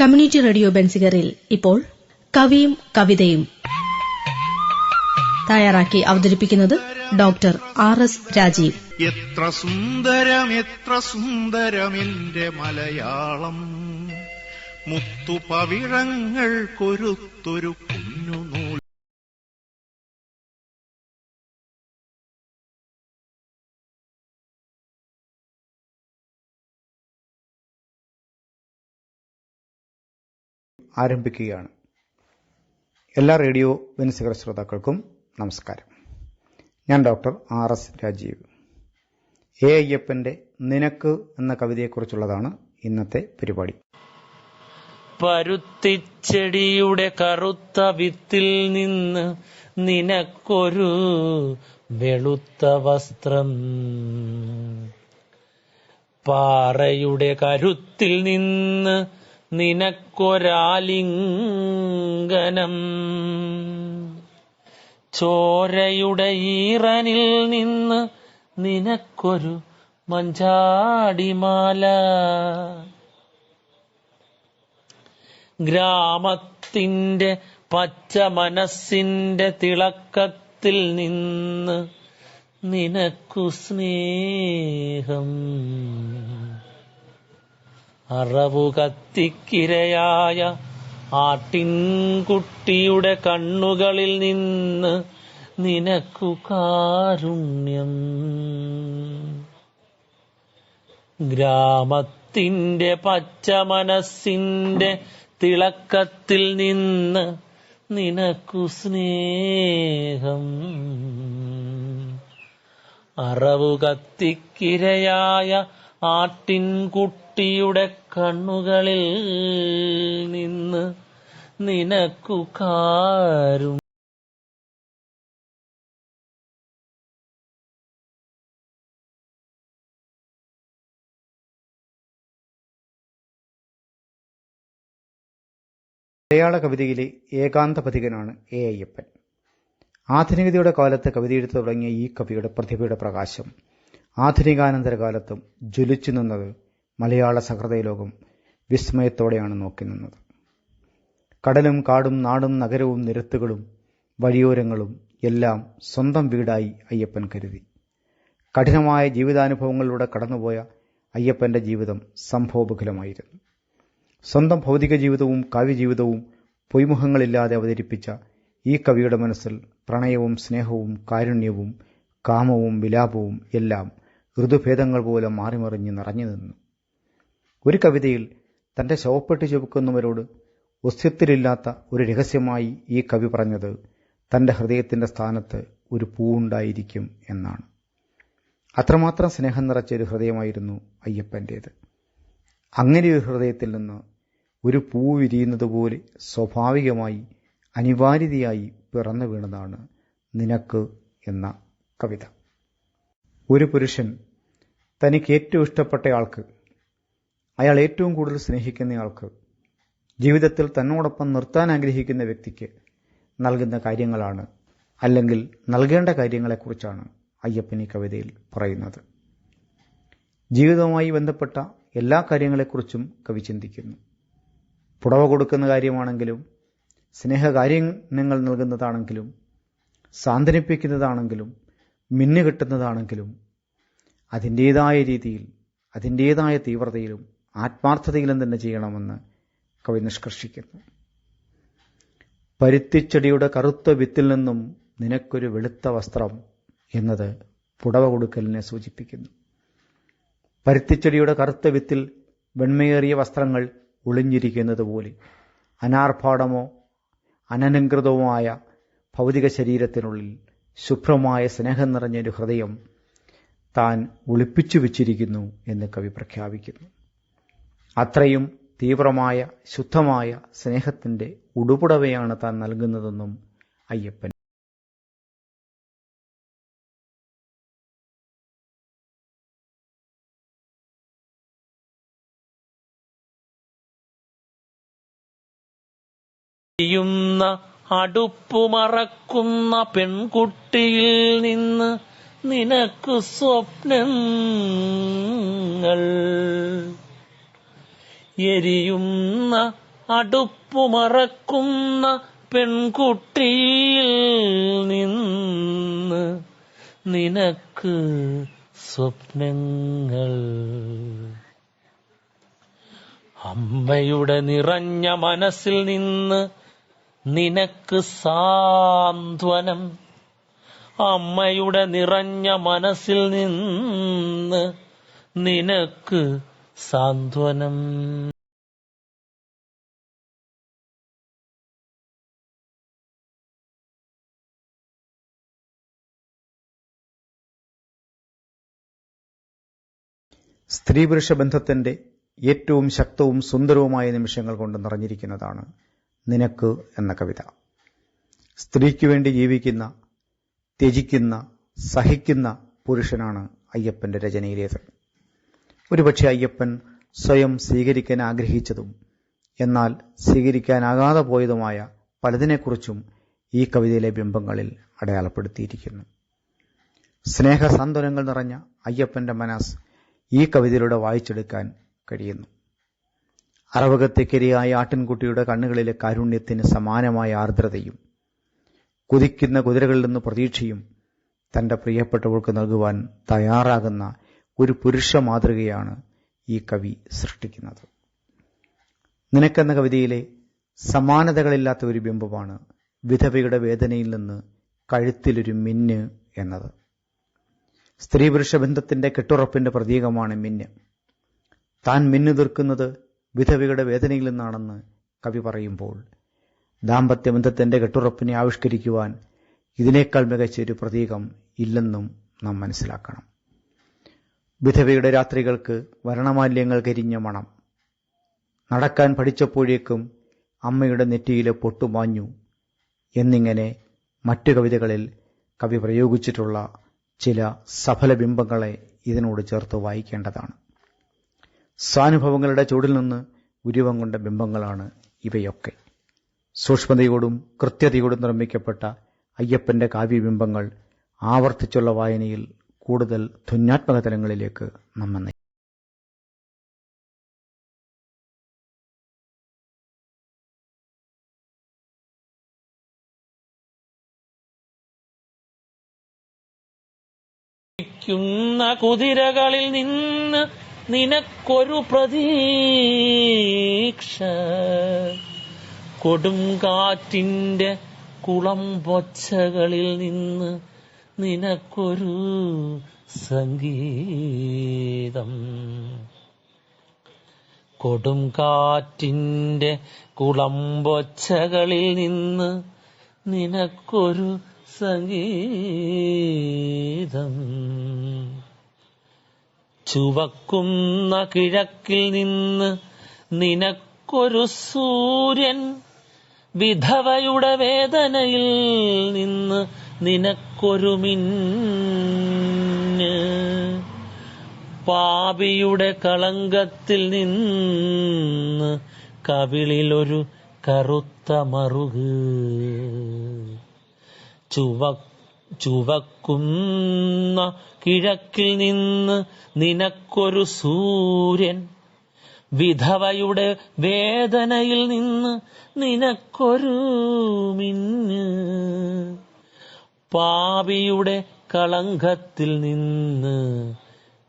Community radio ബെൻസിഗറിൽ ഇപ്പോൾ കവിയും കവിതയും തയ്യാറാക്കി അവതരിപ്പിക്കുന്നത് ഡോക്ടർ ആർ എസ് രാജീവ്. എത്ര സുന്ദരം എത്ര സുന്ദരമെന്റെ മലയാളം. മുത്തുപവിഴങ്ങൾ കൊരുത്തൊരു ആരംഭിക്കുകയാണ്. എല്ലാ റേഡിയോ വെൻസികർ ശ്രോതാക്കൾക്കും നമസ്കാരം. ഞാൻ doctor R S Rajeev. A അയ്യപ്പന്റെ നിനക്ക് എന്ന കവിതയെക്കുറിച്ചുള്ളതാണ് ഇന്നത്തെ പരിപാടി. പരുത്തിച്ചെടിയുടെ കറുത്ത വിത്തിൽ നിന്ന് നിനക്കൊരു വെളുത്ത വസ്ത്രം. പാറയുടെ കരുത്തിൽ നിന്ന് നിനക്കൊരാലിംഗനം. ചോരയുടെ ഈറനിൽ നിന്ന് നിനക്കൊരു മഞ്ചാടിമാല. ഗ്രാമത്തിന്റെ പച്ച മനസ്സിന്റെ തിളക്കത്തിൽ നിന്ന് നിനക്കു സ്നേഹം. അറവു കത്തിക്കിരയായ ആട്ടിൻകുട്ടിയുടെ കണ്ണുകളിൽ നിന്ന് നിനക്കു കാരുണ്യം. ഗ്രാമത്തിന്റെ പച്ച മനസ്സിന്റെ തിളക്കത്തിൽ നിന്ന് നിനക്കു സ്നേഹം. അറവു കത്തിക്കിരയായ ആട്ടിൻകുട്ടിയുടെ കണ്ണുകളിൽ നിന്ന് നിനക്കു കാരും മലയാള കവിതയിലെ ഏകാന്ത പതികനാണ് എ അയ്യപ്പൻ ആധുനികതയുടെ കാലത്ത് കവിതയെഴുത്ത് തുടങ്ങിയ ഈ കവിയുടെ പ്രതിഭയുടെ പ്രകാശം ആധുനികാനന്തര കാലത്തും ജ്വലിച്ചു നിന്നത് മലയാള സഹൃദയ ലോകം വിസ്മയത്തോടെയാണ് നോക്കി നിന്നത്. കടലും കാടും നാടും നഗരവും നിരത്തുകളും വഴിയോരങ്ങളും എല്ലാം സ്വന്തം വീടായി അയ്യപ്പൻ കരുതി. കഠിനമായ ജീവിതാനുഭവങ്ങളിലൂടെ കടന്നുപോയ അയ്യപ്പന്റെ ജീവിതം സംഭവബുഖലമായിരുന്നു സ്വന്തം ഭൗതിക ജീവിതവും കാവ്യജീവിതവും പൊയ്മുഖങ്ങളില്ലാതെ അവതരിപ്പിച്ച ഈ കവിയുടെ മനസ്സിൽ പ്രണയവും സ്നേഹവും കാരുണ്യവും കാമവും വിലാപവും എല്ലാം ഋതുഭേദങ്ങൾ പോലെ മാറിമറിഞ്ഞ് നിറഞ്ഞു നിന്നു. ഒരു കവിതയിൽ തന്റെ ശവപ്പെട്ട് ചുമക്കുന്നവരോട് ഒസ്യത്തിലില്ലാത്ത ഒരു രഹസ്യമായി ഈ കവി പറഞ്ഞത് തന്റെ ഹൃദയത്തിന്റെ സ്ഥാനത്ത് ഒരു പൂവുണ്ടായിരിക്കും എന്നാണ്. അത്രമാത്രം സ്നേഹം നിറച്ച ഒരു ഹൃദയമായിരുന്നു അയ്യപ്പന്റേത് അങ്ങനെ ഒരു ഹൃദയത്തിൽ നിന്ന് ഒരു പൂ വിരിയുന്നത് പോലെ സ്വാഭാവികമായി അനിവാര്യതയായി പിറന്നു വീണതാണ് നിനക്ക് എന്ന കവിത. ഒരു പുരുഷൻ തനിക്ക് ഏറ്റവും ഇഷ്ടപ്പെട്ടയാൾക്ക് അയാൾ ഏറ്റവും കൂടുതൽ സ്നേഹിക്കുന്നയാൾക്ക് ജീവിതത്തിൽ തന്നോടൊപ്പം നിർത്താൻ ആഗ്രഹിക്കുന്ന വ്യക്തിക്ക് നൽകുന്ന കാര്യങ്ങളാണ് അല്ലെങ്കിൽ നൽകേണ്ട കാര്യങ്ങളെക്കുറിച്ചാണ് അയ്യപ്പൻ ഈ കവിതയിൽ പറയുന്നത്. ജീവിതവുമായി ബന്ധപ്പെട്ട എല്ലാ കാര്യങ്ങളെക്കുറിച്ചും കവി ചിന്തിക്കുന്നു. പുടവ കൊടുക്കുന്ന കാര്യമാണെങ്കിലും സ്നേഹകാര്യങ്ങൾ നൽകുന്നതാണെങ്കിലും സാന്ത്വനിപ്പിക്കുന്നതാണെങ്കിലും മിന്നുകെട്ടുന്നതാണെങ്കിലും അതിന്റേതായ രീതിയിൽ അതിന്റേതായ തീവ്രതയിലും ആത്മാർത്ഥതയിലും തന്നെ ചെയ്യണമെന്ന് കവി നിഷ്കർഷിക്കുന്നു. പരുത്തിച്ചെടിയുടെ കറുത്ത വിത്തിൽ നിന്നും നിനക്കൊരു വെളുത്ത വസ്ത്രം എന്നത് പുടവ കൊടുക്കലിനെ സൂചിപ്പിക്കുന്നു. പരുത്തിച്ചെടിയുടെ കറുത്ത വിത്തിൽ വെണ്മയേറിയ വസ്ത്രങ്ങൾ ഒളിഞ്ഞിരിക്കുന്നത് പോലെ അനാർഭാടമോ അനനുകൃതവുമായ ഭൗതിക ശരീരത്തിനുള്ളിൽ ശുഭ്രമായ സ്നേഹം നിറഞ്ഞൊരു ഹൃദയം താൻ ഒളിപ്പിച്ചു വച്ചിരിക്കുന്നു എന്ന് കവി പ്രഖ്യാപിക്കുന്നു. അത്രയും തീവ്രമായ ശുദ്ധമായ സ്നേഹത്തിന്റെ ഉടുപുടവയാണ് താൻ നൽകുന്നതെന്നും അയ്യപ്പൻ യുന്ന അടുപ്പുമറക്കുന്ന പെൺകുട്ടിയിൽ നിന്ന് നിനക്ക് സ്വപ്നങ്ങൾ. എരിയുന്ന അടുപ്പുമറക്കുന്ന പെൺകുട്ടിയിൽ നിന്ന് നിനക്ക് സ്വപ്നങ്ങൾ. അമ്മയുടെ നിറഞ്ഞ മനസ്സിൽ നിന്ന് നിനക്ക് സാന്ത്വനം. അമ്മയുടെ നിറഞ്ഞ മനസ്സിൽ നിന്ന് നിനക്ക് സാന്ത്വനം. സ്ത്രീ പുരുഷ ബന്ധത്തിന്റെ ഏറ്റവും ശക്തവും സുന്ദരവുമായ നിമിഷങ്ങൾ കൊണ്ട് നിറഞ്ഞിരിക്കുന്നതാണ് നിനക്ക് എന്ന കവിത. സ്ത്രീക്ക് വേണ്ടി ജീവിക്കുന്ന ത്യജിക്കുന്ന സഹിക്കുന്ന പുരുഷനാണ് അയ്യപ്പന്റെ രചനയിലേത് ഒരുപക്ഷെ അയ്യപ്പൻ സ്വയം സ്വീകരിക്കാൻ ആഗ്രഹിച്ചതും എന്നാൽ സ്വീകരിക്കാനാകാതെ പോയതുമായ പലതിനെക്കുറിച്ചും ഈ കവിതയിലെ ബിംബങ്ങളിൽ അടയാളപ്പെടുത്തിയിരിക്കുന്നു. സ്നേഹസാന്ത്വനങ്ങൾ നിറഞ്ഞ അയ്യപ്പന്റെ മനസ്സ് ഈ കവിതയിലൂടെ വായിച്ചെടുക്കാൻ കഴിയുന്നു. അറവകത്തേക്കരിയായ ആട്ടിൻകുട്ടിയുടെ കണ്ണുകളിലെ കാരുണ്യത്തിന് സമാനമായ ആർദ്രതയും കുതിക്കുന്ന കുതിരകളിൽ നിന്ന് പ്രതീക്ഷയും തന്റെ പ്രിയപ്പെട്ടവൾക്ക് നൽകുവാൻ തയ്യാറാകുന്ന ഒരു പുരുഷ മാതൃകയാണ് ഈ കവി സൃഷ്ടിക്കുന്നത്. നിനക്കെന്ന കവിതയിലെ സമാനതകളില്ലാത്ത ഒരു ബിംബമാണ് വിധവയുടെ വേദനയിൽ നിന്ന് കഴുത്തിലൊരു മിന്ന് എന്നത്. സ്ത്രീ പുരുഷ ബന്ധത്തിന്റെ കെട്ടുറപ്പിന്റെ പ്രതീകമാണ് മിന്ന്. താൻ മിന്നു തീർക്കുന്നത് വിധവയുടെ വേദനയിൽ നിന്നാണെന്ന് കവി പറയുമ്പോൾ ദാമ്പത്യബന്ധത്തിന്റെ കെട്ടുറപ്പിനെ ആവിഷ്കരിക്കുവാൻ ഇതിനേക്കാൾ മികച്ച ഒരു പ്രതീകം ഇല്ലെന്നും നാം മനസ്സിലാക്കണം. വിധവയുടെ രാത്രികൾക്ക് വരണമാല്യങ്ങൾ കരിഞ്ഞ മണം. നടക്കാൻ പഠിച്ചപ്പോഴേക്കും അമ്മയുടെ നെറ്റിയിലെ പൊട്ടുമാഞ്ഞു എന്നിങ്ങനെ മറ്റു കവിതകളിൽ കവി പ്രയോഗിച്ചിട്ടുള്ള ചില സഫല ബിംബങ്ങളെ ഇതിനോട് ചേർത്ത് വായിക്കേണ്ടതാണ്. സ്വാനുഭവങ്ങളുടെ ചൂടിൽ നിന്ന് ഉരുവം കൊണ്ട ബിംബങ്ങളാണ് ഇവയൊക്കെ. സൂക്ഷ്മതയോടും കൃത്യതയോടും നിർമ്മിക്കപ്പെട്ട അയ്യപ്പന്റെ കാവ്യബിംബങ്ങൾ ആവർത്തിച്ചുള്ള വായനയിൽ കൂടുതൽ ധുന്യാത്മക തലങ്ങളിലേക്ക് നമ്മെ കുതിരകളിൽ നിന്ന് നിനക്കൊരു പ്രതീക്ഷ. കൊടുങ്കാറ്റിന്റെ കുളം പൊച്ചകളിൽ നിന്ന് നിനക്കൊരു സംഗീതം. കൊടുങ്കാറ്റിന്റെ കുളമ്പൊച്ചകളിൽ നിന്ന് നിനക്കൊരു സംഗീതം. ചുവക്കുന്ന കിഴക്കിൽ നിന്ന് നിനക്കൊരു സൂര്യൻ വിധവയുടെ വേദനയിൽ നിന്ന് നിനക്കൊരു പാപിയുടെ കളങ്കത്തിൽ നിന്ന് കവിളിലൊരു കറുത്ത മറുക്. ചുവ ചുവക്കുന്ന കിഴക്കിൽ നിന്ന് നിനക്കൊരു സൂര്യൻ. വിധവയുടെ വേദനയിൽ നിന്ന് നിനക്കൊരു മിന്ന്. പാപിയുടെ കളങ്കത്തിൽ നിന്ന്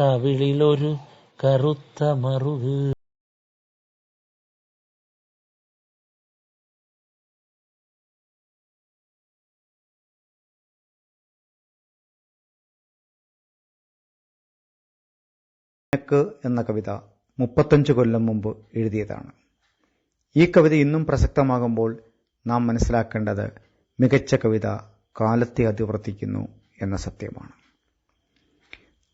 കവിളിലൊരു കറുത്ത മറുക്. എന്ന കവിത മുപ്പത്തഞ്ച് കൊല്ലം മുമ്പ് എഴുതിയതാണ്. ഈ കവിത ഇന്നും പ്രസക്തമാകുമ്പോൾ നാം മനസ്സിലാക്കേണ്ടത് മികച്ച കവിത കാലത്തെ അതിവർത്തിക്കുന്നു എന്ന സത്യമാണ്.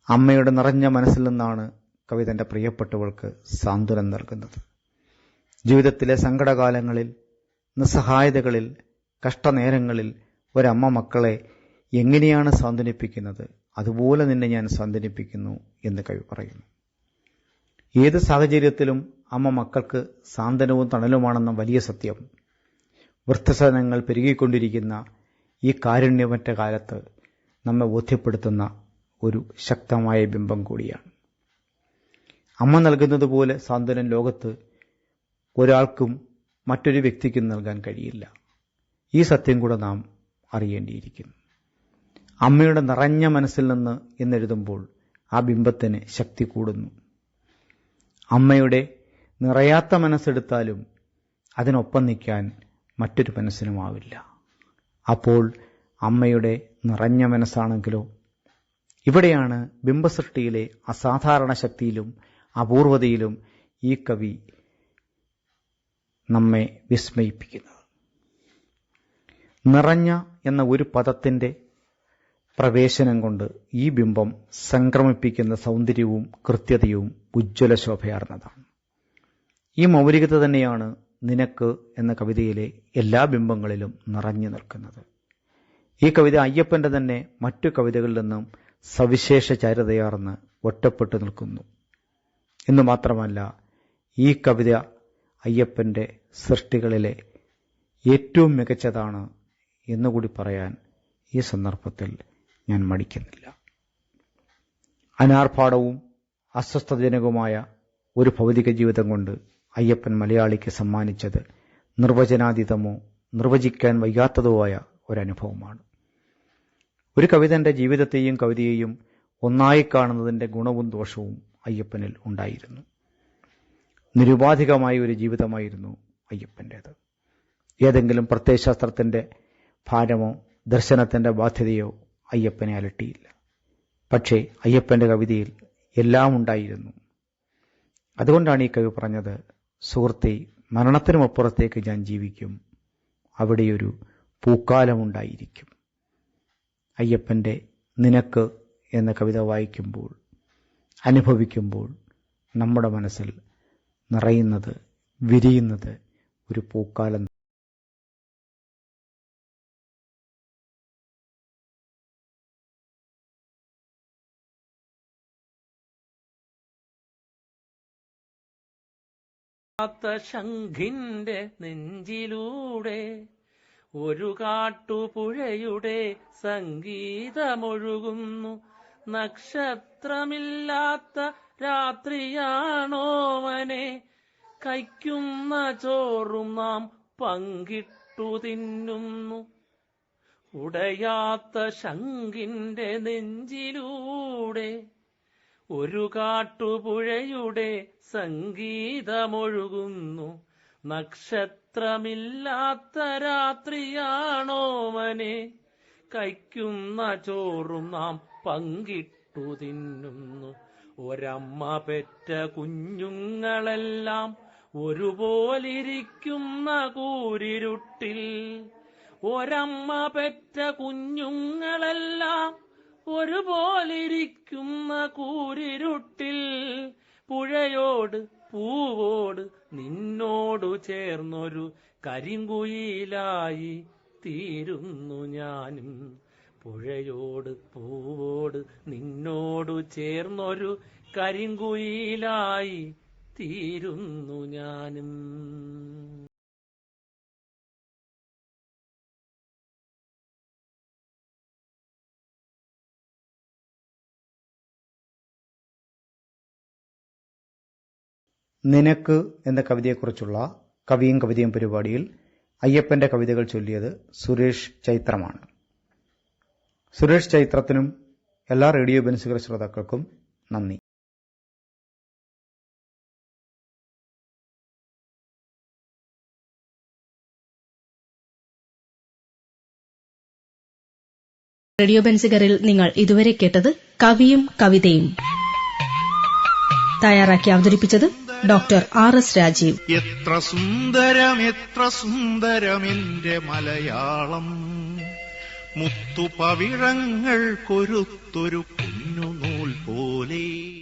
അമ്മയുടെ നിറഞ്ഞ മനസ്സിൽ നിന്നാണ് കവിത തന്റെ പ്രിയപ്പെട്ടവൾക്ക് സാന്ത്വനം നൽകുന്നത്. ജീവിതത്തിലെ സങ്കടകാലങ്ങളിൽ നിസ്സഹായതകളിൽ കഷ്ടനേരങ്ങളിൽ ഒരമ്മ മക്കളെ എങ്ങനെയാണ് സാന്ത്വനിപ്പിക്കുന്നത്? അതുപോലെ നിന്നെ ഞാൻ സാന്ത്വനിപ്പിക്കുന്നു എന്ന് കവി പറയുന്നു. ഏത് സാഹചര്യത്തിലും അമ്മ മക്കൾക്ക് സാന്ത്വനവും തണലുമാണെന്ന വലിയ സത്യം. വൃദ്ധസദനങ്ങൾ പെരുകിക്കൊണ്ടിരിക്കുന്ന ഈ കാരുണ്യമറ്റ കാലത്ത് നമ്മെ ബോധ്യപ്പെടുത്തുന്ന ഒരു ശക്തമായ ബിംബം കൂടിയാണ്. അമ്മ നൽകുന്നത് പോലെ സാന്ത്വനം ലോകത്ത് ഒരാൾക്കും മറ്റൊരു വ്യക്തിക്കും നൽകാൻ കഴിയില്ല. ഈ സത്യം കൂടെ നാം അറിയേണ്ടിയിരിക്കുന്നു. അമ്മയുടെ നിറഞ്ഞ മനസ്സിൽ നിന്ന് എന്നെഴുതുമ്പോൾ ആ ബിംബത്തിന് ശക്തി കൂടുന്നു. അമ്മയുടെ നിറയാത്ത മനസ്സെടുത്താലും അതിനൊപ്പം നിൽക്കാൻ മറ്റൊരു മനസ്സിനുമാവില്ല. അപ്പോൾ അമ്മയുടെ നിറഞ്ഞ മനസ്സാണെങ്കിലോ? ഇവിടെയാണ് ബിംബസൃഷ്ടിയിലെ അസാധാരണ ശക്തിയിലും അപൂർവതയിലും ഈ കവി നമ്മെ വിസ്മയിപ്പിക്കുന്നത്. നിറഞ്ഞ എന്ന ഒരു പദത്തിന്റെ പ്രവേശനം കൊണ്ട് ഈ ബിംബം സംക്രമിപ്പിക്കുന്ന സൗന്ദര്യവും കൃത്യതയും ഉജ്ജ്വല ശോഭയാർന്നതാണ്. ഈ മൗലികത തന്നെയാണ് നിനക്ക് എന്ന കവിതയിലെ എല്ലാ ബിംബങ്ങളിലും നിറഞ്ഞു നിൽക്കുന്നത്. ഈ കവിത അയ്യപ്പന്റെ തന്നെ മറ്റു കവിതകളിൽ നിന്നും സവിശേഷ ചാരുതയാർന്ന് ഒറ്റപ്പെട്ടു നിൽക്കുന്നു. എന്ന് മാത്രമല്ല ഈ കവിത അയ്യപ്പന്റെ സൃഷ്ടികളിലെ ഏറ്റവും മികച്ചതാണ് എന്നുകൂടി പറയാൻ ഈ സന്ദർഭത്തിൽ ഞാൻ മടിക്കുന്നില്ല. അനാർഭാടവും അസ്വസ്ഥജനകവുമായ ഒരു ഭൗതിക ജീവിതം കൊണ്ട് അയ്യപ്പൻ മലയാളിക്ക് സമ്മാനിച്ചത് നിർവചനാതീതമോ നിർവചിക്കാൻ വയ്യാത്തതോ ആയ ഒരനുഭവമാണ്. ഒരു കവിതന്റെ ജീവിതത്തെയും കവിതയെയും ഒന്നായി കാണുന്നതിന്റെ ഗുണവും ദോഷവും അയ്യപ്പനിൽ ഉണ്ടായിരുന്നു. നിരുപാധികമായ ഒരു ജീവിതമായിരുന്നു അയ്യപ്പന്റേത് ഏതെങ്കിലും പ്രത്യയശാസ്ത്രത്തിന്റെ ഭാരമോ ദർശനത്തിന്റെ ബാധ്യതയോ അയ്യപ്പനെ അലട്ടിയില്ല. പക്ഷേ അയ്യപ്പന്റെ കവിതയിൽ എല്ലാം ഉണ്ടായിരുന്നു. അതുകൊണ്ടാണ് ഈ കവി പറഞ്ഞത് സുഹൃത്തെ മരണത്തിനുമപ്പുറത്തേക്ക് ഞാൻ ജീവിക്കും. അവിടെയൊരു പൂക്കാലമുണ്ടായിരിക്കും. അയ്യപ്പന്റെ നിനക്ക് എന്ന കവിത വായിക്കുമ്പോൾ അനുഭവിക്കുമ്പോൾ നമ്മുടെ മനസ്സിൽ നിറയുന്നത് വിരിയുന്നത് ഒരു പൂക്കാലം ാത്ത ശംഖിന്റെ നെഞ്ചിലൂടെ ഒരു കാട്ടുപുഴയുടെ സംഗീതമൊഴുകുന്നു. നക്ഷത്രമില്ലാത്ത രാത്രിയാണോവനെ കൈക്കുന്ന ചോറും നാം പങ്കിട്ടു തിന്നുന്നു. ഉടയാത്ത ശംഖിന്റെ നെഞ്ചിലൂടെ ഒരു കാട്ടുപുഴയുടെ സംഗീതമൊഴുകുന്നു. നക്ഷത്രമില്ലാത്ത രാത്രിയാണോ മനെ? കൈക്കുന്ന ചോറും നാം പങ്കിട്ടു തിന്നുന്നു. ഒരമ്മ പെറ്റ കുഞ്ഞുങ്ങളെല്ലാം ഒരുപോലിരിക്കുന്ന കൂരിരുട്ടിൽ. ഒരമ്മ പെറ്റ കുഞ്ഞുങ്ങളെല്ലാം ഒരുപോലിരിക്കുന്ന കൂരിരുട്ടിൽ. പുഴയോട് പൂവോട് നിന്നോടു ചേർന്നൊരു കരിങ്കുയിലായി തീരുന്നു ഞാനും. പുഴയോട് പൂവോട് നിന്നോടു ചേർന്നൊരു കരിങ്കുയിലായി തീരുന്നു ഞാനും. നിനക്ക് എന്ന കവിതയെക്കുറിച്ചുള്ള കവിയും കവിതയും പരിപാടിയിൽ അയ്യപ്പന്റെ കവിതകൾ ചൊല്ലിയത് സുരേഷ് ചൈത്രമാണ്. സുരേഷ് ചൈത്രത്തിനും എല്ലാ റേഡിയോ ബെൻസുകൾ ശ്രോതാക്കൾക്കും നന്ദി. റേഡിയോ ബെൻസുകറിൽ നിങ്ങൾ ഇതുവരെ കേട്ടത് കവിയും കവിതയും. തയ്യാറാക്കി അവതരിപ്പിച്ചത് ഡോക്ടർ ആർ എസ് രാജീവ്. എത്ര സുന്ദരം എത്ര സുന്ദരമെന്റെ മലയാളം. മുത്തുപവിഴങ്ങൾ കൊരുത്തൊരു കുഞ്ഞുനൂൽ പോലെ.